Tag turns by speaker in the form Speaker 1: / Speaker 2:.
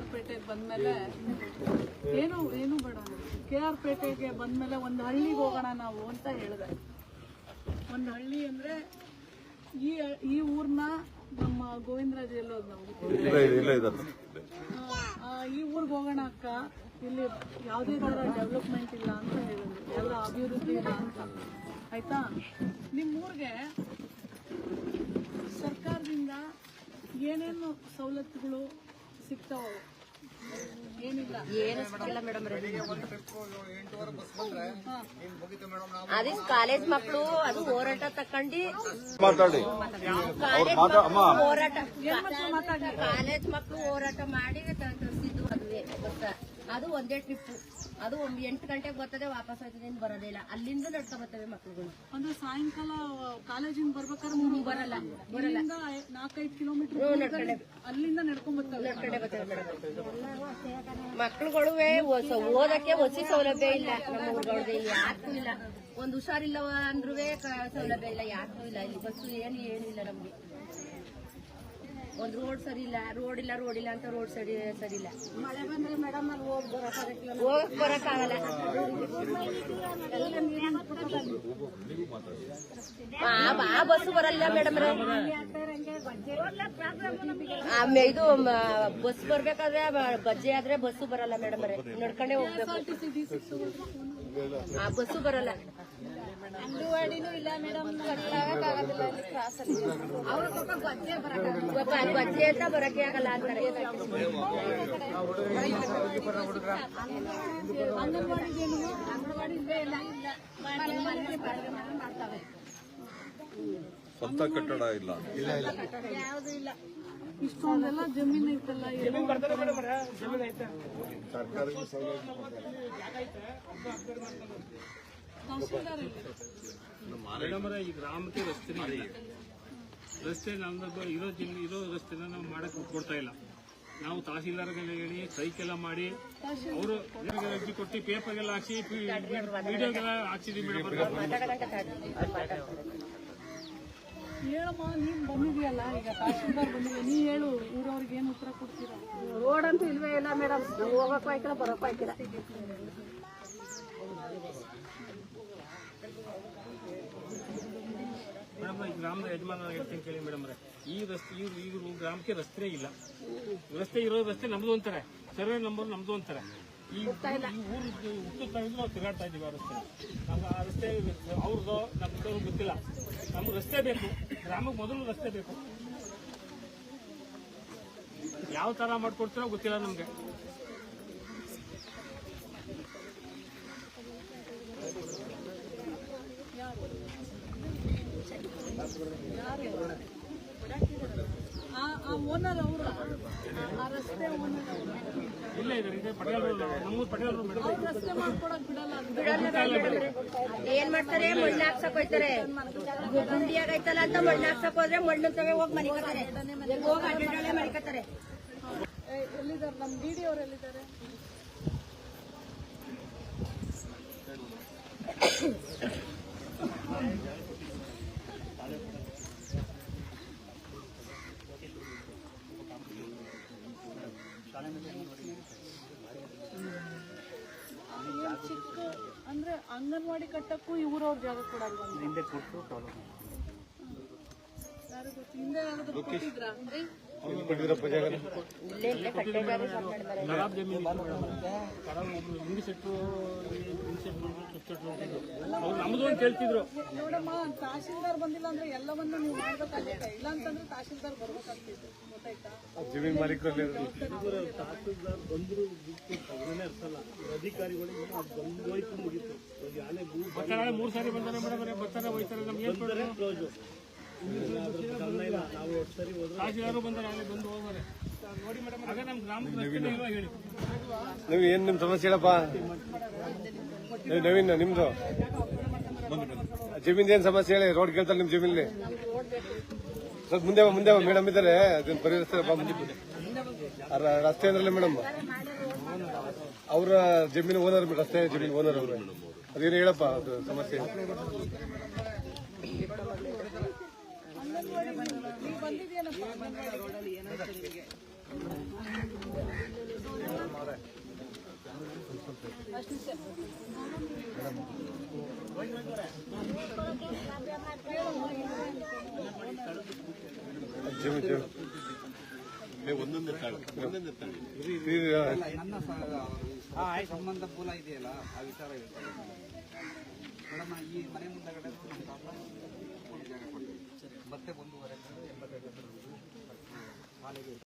Speaker 1: R ಪೇಟೆಗೆ ಬಂದ್ಮೇಲೆ ಏನು ಏನು ಬೇಡ. ಕೆ ಆರ್ ಪೇಟೆಗೆ ಬಂದ್ಮೇಲೆ ಒಂದು ಹಳ್ಳಿಗೆ ಹೋಗೋಣ ನಾವು ಅಂತ ಹೇಳಿದೆ. ಒಂದು ಹಳ್ಳಿ ಅಂದ್ರೆ ಈ ಈ ಊರ್ನ ನಮ್ಮ ಗೋವಿಂದರಾಜ್ ಎಲ್ಲೋದ್ ನಾವು ಈ ಊರಿಗೆ ಹೋಗೋಣ ಅಕ್ಕ. ಇಲ್ಲಿ ಯಾವುದೇ ಥರ ಡೆವಲಪ್ಮೆಂಟ್ ಇಲ್ಲ ಅಂತ ಹೇಳಿದ್ರು. ಎಲ್ಲ ಅಭಿವೃದ್ಧಿ ಇಲ್ಲ ಅಂತ. ಆಯ್ತಾ? ನಿಮ್ಮ ಊರಿಗೆ ಸರ್ಕಾರದಿಂದ ಏನೇನು ಸವಲತ್ತುಗಳು ಸಿಗ್ತಾವ ಏನಿಲ್ಲ
Speaker 2: ಏನು ಸಿಕ್ಕಿಲ್ಲ ಮೇಡಮ್ ಅದೇ ಕಾಲೇಜ್ ಮಕ್ಕಳು ಅದು ಹೋರಾಟ ತಕೊಂಡಿ
Speaker 3: ಮಾತಾಡಿ
Speaker 2: ಕಾಲೇಜ್
Speaker 3: ಮಾತಾ- ಅಮ್ಮ.
Speaker 2: ಮಕ್ಳು ಹೋರಾಟ ಕಾಲೇಜ್ ಮಕ್ಕಳು ಹೋರಾಟ ಮಾಡಿ ಅದು ಒಂದೇ ಟ್ರಿಪ್ ಅದು ಒಂದ್ ಎಂಟು ಗಂಟೆಗೆ ಬರ್ತದೆ ವಾಪಸ್ ಹೋಯ್ತದೆ ಏನು ಬರೋದೇ ಇಲ್ಲ. ಅಲ್ಲಿಂದ ನಡ್ಕೊ ಬರ್ತವೆ ಮಕ್ಳುಗಳು.
Speaker 1: ಅಂದ್ರೆ ಸಾಯಂಕಾಲ ಕಾಲೇಜಿಂದ ಬರ್ಬೇಕಾದ್ರೆ ಮೂರು
Speaker 2: ಬರಲ್ಲ
Speaker 1: ಬರಲ್ಲ. ನಾಲ್ಕೈದು ಕಿಲೋಮೀಟರ್ ಅಲ್ಲಿಂದ ನಡ್ಕೊಂಡ್
Speaker 2: ಬರ್ತವೆ. ಮಕ್ಳುಗಳು ಓದಕ್ಕೆ ವಸಿ ಸೌಲಭ್ಯ ಇಲ್ಲ. ನಮ್ಮ ಯಾಕೂ ಇಲ್ಲ ಒಂದ್ ಹುಷಾರಿಲ್ಲವ ಅಂದ್ರೂ ಸೌಲಭ್ಯ ಇಲ್ಲ ಯಾಕೂ ಇಲ್ಲ. ಇಲ್ಲಿ ಬಸ್ಸು ಏನು ಏನಿಲ್ಲ ನಮ್ಗೆ. ಒಂದ್ ರೋಡ್ ಸರಿ ಇಲ್ಲ ರೋಡ್ ಇಲ್ಲ ರೋಡ್ ಇಲ್ಲ ಅಂತ ರೋಡ್ ಸರಿ ಸರಿ ಇಲ್ಲ. ಮಳೆ ಬಂದ್ರೆ ಮೇಡಮ್ ಅಲ್ಲಿ ಹೋಗಕ್ ಬರೋಕ್ಕಾಗಲ್ಲ ಆಗಲ್ಲ. ಆ ಬಸ್ಸು ಬರಲ್ಲ ಮೇಡಮ್ ಇದು ಬಸ್ ಬರ್ಬೇಕಾದ್ರೆ ಬಜ್ಜೆ ಆದ್ರೆ ಬಸ್ಸು ಬರಲ್ಲ ಮೇಡಮ್ ನಡ್ಕೊಂಡೇ ಹೋಗ್ಬೇಕು. ಆ ಬಸ್ಸು ಬರಲ್ಲ. ಅಂಗನವಾಡಿನೂ ಇಲ್ಲ ಮೇಡಮ್. ಗಜ್ಜೆ ಅಂತ ಬರಕ್ಕೆ ಆಗಲ್ಲ ಅಂತಾರೆ
Speaker 3: ಸ್ವಂತ ಕಟ್ಟಡ ಇಲ್ಲ.
Speaker 1: ಇಷ್ಟೊಂದೆಲ್ಲ ಜಮೀನ್ ಐತಲ್ಲ ತಹಸೀಲ್ದಾರ್ ಇಲ್ಲ.
Speaker 4: ಮೇಡಮರ ಈ ಗ್ರಾಮಕ್ಕೆ ರಸ್ತೆ ಇಲ್ಲ. ರಸ್ತೆ ನಮ್ದು ಇರೋ ಜಿಲ್ಲೆ ಇರೋ ರಸ್ತೆನ ನಾವು ಮಾಡಕ್ ಕೊಡ್ತಾ ಇಲ್ಲ. ನಾವು ತಹಸೀಲ್ದಾರ್ಗೆಲ್ಲ ಹೇಳಿ ಸೈಕೆಲ್ಲ ಮಾಡಿ ಅವರು ಅರ್ಜಿ ಕೊಟ್ಟು ಪೇಪರ್ಗೆಲ್ಲ ಹಾಕಿ ವಿಡಿಯೋಗೆಲ್ಲ ಹಾಕ್ಸಿದೀವಿ ಮೇಡಮ್
Speaker 1: ಹೇಳಮ್ಮ ನೀನ್ ಬಂದಿದ್ಯಲ್ಲ? ಈಗ ತಹಸೀಲ್ದಾರ್ ಬಂದಿದ್ಯಾ ನೀ ಹೇಳು ಊರವ್ರಿಗೆ ಏನು ಉತ್ತರ ಕೊಡ್ತೀರಾ?
Speaker 2: ರೋಡ್ ಅಂತೂ ಇಲ್ವೇ ಇಲ್ಲ ಮೇಡಮ್. ಹೋಗಕ್ ಆಯ್ಕಿಲ್ಲ ಬರೋಕ್ ಆಯ್ಕಿಲ್ಲ
Speaker 4: ಮೇಡಮ್ ಈ ಗ್ರಾಮದ ಯಜಮಾನ ಹೇಳ್ತೀನಿ ಕೇಳಿ ಮೇಡಮ್ ಈ ರಸ್ತೆ ಈ ಈ ಗ್ರಾಮಕ್ಕೆ ರಸ್ತೆ ಇಲ್ಲ. ರಸ್ತೆ ಇರೋ ರಸ್ತೆ ನಮ್ದು ಅಂತಾರೆ. ಸರ್ವೆ ನಂಬರ್ ನಮ್ದು ಅಂತಾರೆ. ಈ ಊರು ಹುಟ್ಟು ನಾವು ತಿರುಗಾಡ್ತಾ ಇದ್ದೀವಿ ಆ ರಸ್ತೆ. ನಮ್ಗೆ ಆ ರಸ್ತೆ ಅವ್ರದ್ದು ನಮ್ದು ಗೊತ್ತಿಲ್ಲ. ನಮ್ಗೆ ರಸ್ತೆ ಬೇಕು. ಗ್ರಾಮಕ್ಕೆ ಮೊದಲು ರಸ್ತೆ ಬೇಕು. ಯಾವ ಥರ ಮಾಡ್ಕೊಡ್ತೀರೋ ಗೊತ್ತಿಲ್ಲ ನಮ್ಗೆ.
Speaker 1: ಆ ಅವ್ರ ಆ ರಸ್ತೆ ಓನರ್ ರಸ್ತೆ ಮಾಡ್ಕೊಡಕ್
Speaker 2: ಏನ್ ಮಾಡ್ತಾರೆ? ಮಣ್ಣು ಹಾಕ್ಸಕ್ ಹೋಯ್ತಾರೆ. ಗುಂಡಿಯಾಗ ಐತಲ್ಲ ಅಂತ ಮಣ್ಣು ಹಾಕ್ಸಕ್ ಹೋದ್ರೆ ಮಣ್ಣು ತಗ ಹೋಗಿ ಮನಿಕತಾರೆ ಹೋಗಿ
Speaker 1: ಏ, ಎಲ್ಲಿದ್ದಾರೆ ನಮ್ಮ ಡಿ ಡಿ ಅವ್ರು ಎಲ್ಲಿದ್ದಾರೆ ಏನ್ ಚಿಕ್ಕ ಅಂದ್ರೆ ಅಂಗನವಾಡಿ ಕಟ್ಟಕ್ಕೂ ಇವ್ರವ್ರ ಜಾಗ ಕೊಡಲ್ವಾ ಹಿಂದೆ ಕೊಟ್ಟು ಯಾರು ಗೊತ್ತು ಹಿಂದೆ ಯಾರಾದ್ರೂ ಕೊಟ್ಟಿದ್ರಾ
Speaker 2: ಕಟ್ಟೆ ಜಾಗ ಸಾಕ್ ಮಾಡಿದ್ದಾರೆ.
Speaker 4: ಖರಾಬ್ ಜಮೀನು ನಮ್ದು ಅಂತ ಹೇಳ್ತಿದ್ರು.
Speaker 1: ನೋಡಮ್ಮ ತಹಶೀಲ್ದಾರ್ ಬಂದಿಲ್ಲ ಅಂದ್ರೆ ಎಲ್ಲವನ್ನು ನೀವು ಮಾಡ್ಬೇಕಾಗುತ್ತೆ. ಇಲ್ಲ ಅಂತಂದ್ರೆ ತಹಶೀಲ್ದಾರ್ ಗೊತ್ತಾಯ್ತಾ?
Speaker 3: ಜಮೀನ್ ಮಾಲೀಕರಲ್ಲಿ
Speaker 4: ತಹಸೀಲ್ದಾರ್ ಬಂದ್ರು ಅರ್ಸಲ್ಲ ಅಧಿಕಾರಿಗಳಿಗೆ ಬಂದು ಹೋಯ್ತು ಮುಗೀತು. ಬರ್ತಾರೆ ಮೂರು ಸಾರಿ ಬಂದಾರೆ ಮೇಡಮ್ ಬರ್ತಾರೆ ಹೋಯ್ತಾರೆ ನಮ್ಗೆ ಏನ್ ಕ್ಲೋಸು ತಹಸೀಲ್ದಾರು ಬಂದಾರೆ ಅಲ್ಲಿ ಬಂದು ಹೋಗೋರೆ. ನೋಡಿ ಮೇಡಮ್ ಆಗ ನಮ್ಮ ಗ್ರಾಮದ ಹೇಳಿ?
Speaker 3: ನೀವು ಏನ್ ನಿಮ್ ಸಮಸ್ಯೆ ಹೇಳಪ್ಪ? ನವೀನ್ ನಿಮ್ದು? ಜಮೀನ್ ಏನ್ ಸಮಸ್ಯೆ ಹೇಳಿ, ರೋಡ್ ಕೇಳ್ತಾರೆ ನಿಮ್ ಜಮೀನಲ್ಲಿ. ಸ್ವಲ್ಪ ಮುಂದೆ ಮುಂದೆ ಮೇಡಮ್ ಇದ್ದಾರೆ, ಅದನ್ನ ಪರಿಹರಿಸ್ತಾರೆ ರಸ್ತೆ ಅಂದ್ರಲ್ಲ ಮೇಡಮ್. ಅವರ ಜಮೀನು ಓನರ್, ರಸ್ತೆ ಜಮೀನು ಓನರ್ ಅವರು. ಅದೇನು ಹೇಳಪ್ಪ, ಅದು ಸಮಸ್ಯೆ.
Speaker 1: ನೀವು
Speaker 5: ಸಂಬಂಧ ಮೂಲ ಇದೆಯಲ್ಲ ಆ ವಿಚಾರ ಮನೆ ಮುಂದಗಡೆ ಮತ್ತೆ ಒಂದೂವರೆ ಎಂಬತ್ತೈದು ಕಾಲೇಜು